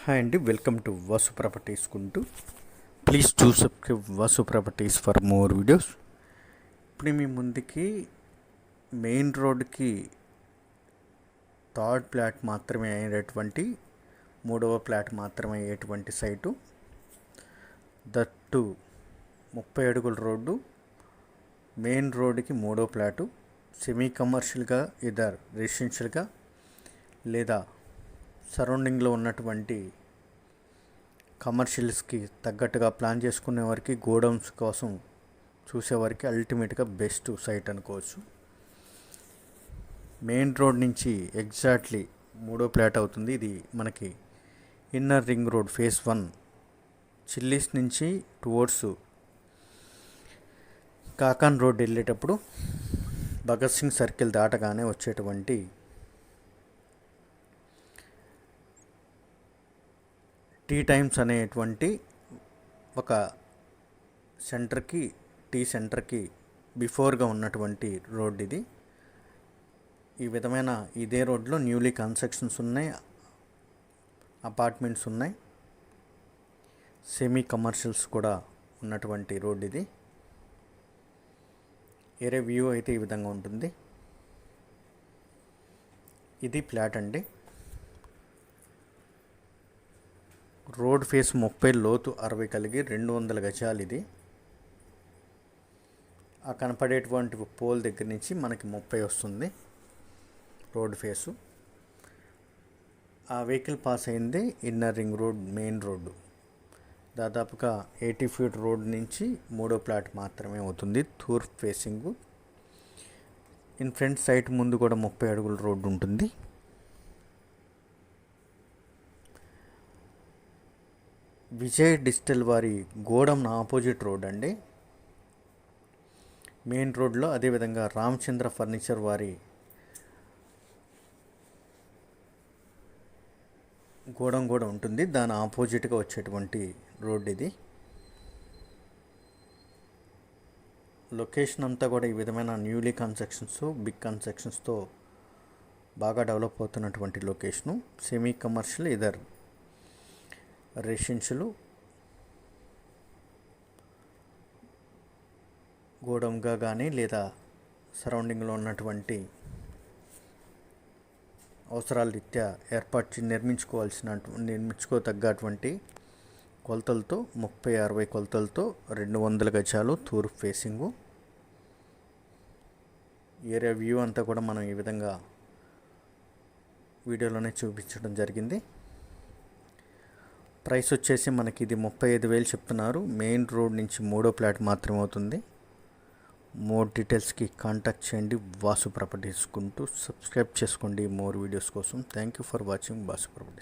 Hi అండి welcome to Vasu properties కుంటూ. Please to subscribe Vasu properties for more videos ఇప్పుడు మీ ముందుకి మెయిన్ రోడ్కి థర్డ్ ప్లాట్ మాత్రమే అయ్యేటువంటి మూడవ ప్లాట్ మాత్రమే అయ్యేటువంటి సైటు. దట్టు ముప్పై అడుగుల రోడ్డు. మెయిన్ రోడ్డుకి మూడో ప్లాటు. సెమీ కమర్షియల్గా ఇదర్ రెసిడెన్షియల్గా లేదా సరౌండింగ్లో ఉన్నటువంటి కమర్షియల్స్కి తగ్గట్టుగా ప్లాన్ చేసుకునే వారికి గోడౌన్స్ కోసం చూసేవారికి అల్టిమేట్గా బెస్ట్ సైట్ అనుకోవచ్చు. మెయిన్ రోడ్ నుంచి ఎగ్జాక్ట్లీ మూడో ప్లాట్ అవుతుంది. ఇది మనకి inner ring road phase one. Chillies నుంచి టువర్డ్స్ కాకాన్ రోడ్ వెళ్ళేటప్పుడు భగత్ సింగ్ సర్కిల్ దాటగానే వచ్చేటువంటి టీ టైమ్స్ అనేటువంటి ఒక సెంటర్కి టీ సెంటర్కి బిఫోర్గా ఉన్నటువంటి రోడ్ ఇది. ఈ విధమైన ఇదే రోడ్లో న్యూలీ కన్స్ట్రక్షన్స్ ఉన్నాయి అపార్ట్మెంట్స్ ఉన్నాయి. సెమీ కమర్షియల్స్ కూడా ఉన్నటువంటి రోడ్ ఇది. ఏరే వ్యూ అయితే ఈ విధంగా ఉంటుంది. ఇది ఫ్లాట్ అండి. రోడ్ ఫేస్ ముప్పై లోతు అరవై కలిగి రెండు వందల గజాలు ఇది. ఆ కనపడేటువంటి పోల్ దగ్గర నుంచి మనకి ముప్పై వస్తుంది రోడ్ ఫేసు. ఆ వెహికల్ పాస్ అయింది inner ring road main road దాదాపుగా ఎయిటీ ఫీట్ రోడ్ నుంచి మూడో ప్లాట్ మాత్రమే అవుతుంది తూర్పు ఫేసింగ్. ఇన్ ఫ్రంట్ సైట్ ముందు కూడా ముప్పై అడుగుల రోడ్డు ఉంటుంది. విజయ్ డిజిటల్ వారి గోడం ఆపోజిట్ రోడ్ అండి. మెయిన్ రోడ్లో అదేవిధంగా రామచంద్ర ఫర్నిచర్ వారి గోడం కూడా ఉంటుంది. దాని ఆపోజిట్గా వచ్చేటువంటి రోడ్ ఇది. లొకేషన్ అంతా కూడా ఈ విధమైన న్యూలీ కన్స్ట్రక్షన్స్ బిగ్ కన్స్ట్రక్షన్స్తో బాగా డెవలప్ అవుతున్నటువంటి location. Semi commercial either residential గోడంగా కానీ లేదా సరౌండింగ్లో ఉన్నటువంటి అవసరాల రీత్యా ఏర్పాటు నిర్మించుకోవాల్సిన నిర్మించుకోతగ్గటువంటి కొలతలతో ముప్పై అరవై కొలతలతో రెండు వందల గజాలు తూర్పు ఫేసింగు. ఏరియా వ్యూ అంతా కూడా మనం ఈ విధంగా వీడియోలోనే చూపించడం జరిగింది. ప్రైస్ వచ్చేసి మనకి ఇది ముప్పై ఐదు వేలు చెప్తున్నారు. మెయిన్ రోడ్ నుంచి మూడో ప్లాట్ మాత్రమే అవుతుంది. మోర్ డీటెయిల్స్కి కాంటాక్ట్ చేయండి. వాసు ప్రాపర్టీస్ కుంటూ సబ్స్క్రైబ్ చేసుకోండి. మోర్ వీడియోస్ కోసం. Thank you for watching Vasu properties.